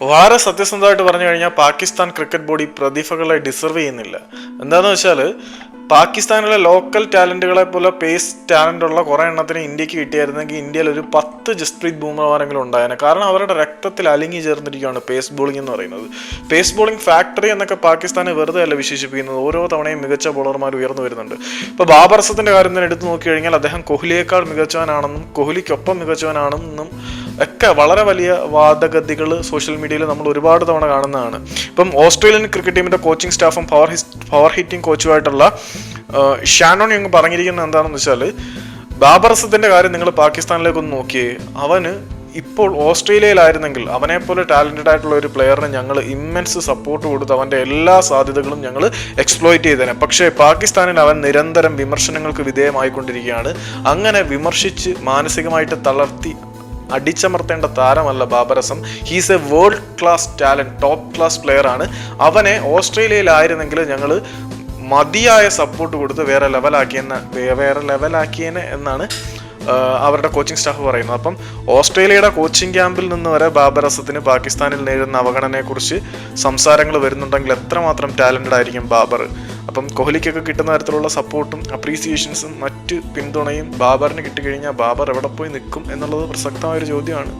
വളരെ സത്യസന്ധമായിട്ട് പറഞ്ഞു കഴിഞ്ഞാൽ പാകിസ്ഥാൻ ക്രിക്കറ്റ് ബോഡി പ്രതിഭകളെ ഡിസർവ് ചെയ്യുന്നില്ല. എന്താണെന്ന് വെച്ചാൽ പാകിസ്ഥാനിലെ ലോക്കൽ ടാലന്റുകളെ പോലെ പേസ് ടാലന്റ് ഉള്ള കുറേ എണ്ണത്തിന് ഇന്ത്യയ്ക്ക് കിട്ടിയായിരുന്നെങ്കിൽ ഇന്ത്യയിൽ ഒരു പത്ത് ജസ്പ്രീത് ബൂമർമാരെങ്കിലും ഉണ്ടായേനെ. കാരണം അവരുടെ രക്തത്തിൽ അലിങ്ങി ചേർന്നിരിക്കുകയാണ് പേസ് ബോളിംഗ് എന്ന് പറയുന്നത്. പേസ് ബോളിംഗ് ഫാക്ടറി എന്നൊക്കെ പാകിസ്ഥാനെ വെറുതെ അല്ല വിശേഷിപ്പിക്കുന്നത്. ഓരോ തവണയും മികച്ച ബോളർമാർ ഉയർന്നു വരുന്നുണ്ട്. ഇപ്പോൾ ബാബർ അസത്തിന്റെ കാര്യം തന്നെ എടുത്തു നോക്കി കഴിഞ്ഞാൽ അദ്ദേഹം കോഹ്ലിയേക്കാൾ മികച്ചവനാണെന്നും കോഹ്ലിക്കൊപ്പം മികച്ചവനാണെന്നും ഒക്കെ വളരെ വലിയ വാദഗതികൾ സോഷ്യൽ മീഡിയയിൽ നമ്മൾ ഒരുപാട് തവണ കാണുന്നതാണ്. ഇപ്പം ഓസ്ട്രേലിയൻ ക്രിക്കറ്റ് ടീമിന്റെ കോച്ചിങ് സ്റ്റാഫും പവർ പവർ ഹിറ്റിംഗ് കോച്ചുമായിട്ടുള്ള ഷാനോൺ യങ് പറഞ്ഞിരിക്കുന്നത് എന്താണെന്ന് വെച്ചാൽ ബാബർ അസത്തിന്റെ കാര്യം നിങ്ങൾ പാകിസ്ഥാനിലേക്ക് ഒന്ന് നോക്കിയേ അവന് ഇപ്പോൾ ഓസ്ട്രേലിയയിലായിരുന്നെങ്കിൽ അവനെ പോലെ ടാലന്റഡ് ആയിട്ടുള്ള ഒരു പ്ലെയറിന് ഞങ്ങൾ ഇമ്മൻസ് സപ്പോർട്ട് കൊടുത്ത് അവന്റെ എല്ലാ സാധ്യതകളും ഞങ്ങൾ എക്സ്പ്ലോയിറ്റ് ചെയ്തേനെ. പക്ഷേ പാകിസ്ഥാനിൽ അവൻ നിരന്തരം വിമർശനങ്ങൾക്ക് വിധേയമായിക്കൊണ്ടിരിക്കുകയാണ്. അങ്ങനെ വിമർശിച്ച് മാനസികമായിട്ട് തളർത്തി അടിച്ചമർത്തേണ്ട താരമല്ല Babar Azam he's a world class talent top class player ആണ്. അവനെ ഓസ്ട്രേലിയയിലായിരുന്നെങ്കിൽ ഞങ്ങൾ മതിയായ സപ്പോർട്ട് കൊടുത്ത് വേറെ ലെവലാക്കിയെന്ന വേറെ ലെവലാക്കിയേനെ എന്നാണ് അവരുടെ കോച്ചിങ് സ്റ്റാഫ് പറയുന്നത്. അപ്പം ഓസ്ട്രേലിയയുടെ കോച്ചിങ് ക്യാമ്പിൽ നിന്ന് വരെ ബാബർ അസത്തിന് പാകിസ്ഥാനിൽ നേരിടുന്ന അവഗണനയെക്കുറിച്ച് സംസാരങ്ങൾ വരുന്നുണ്ടെങ്കിൽ എത്രമാത്രം ടാലന്റഡ് ആയിരിക്കും ബാബർ? അപ്പം കോഹ്ലിക്കൊക്കെ കിട്ടുന്ന തരത്തിലുള്ള സപ്പോർട്ടും അപ്രീസിയേഷൻസും മറ്റ് പിന്തുണയും ബാബറിന് കിട്ടിക്കഴിഞ്ഞാൽ ബാബർ എവിടെ പോയി നിൽക്കും എന്നുള്ളത് പ്രസക്തമായൊരു ചോദ്യമാണ്.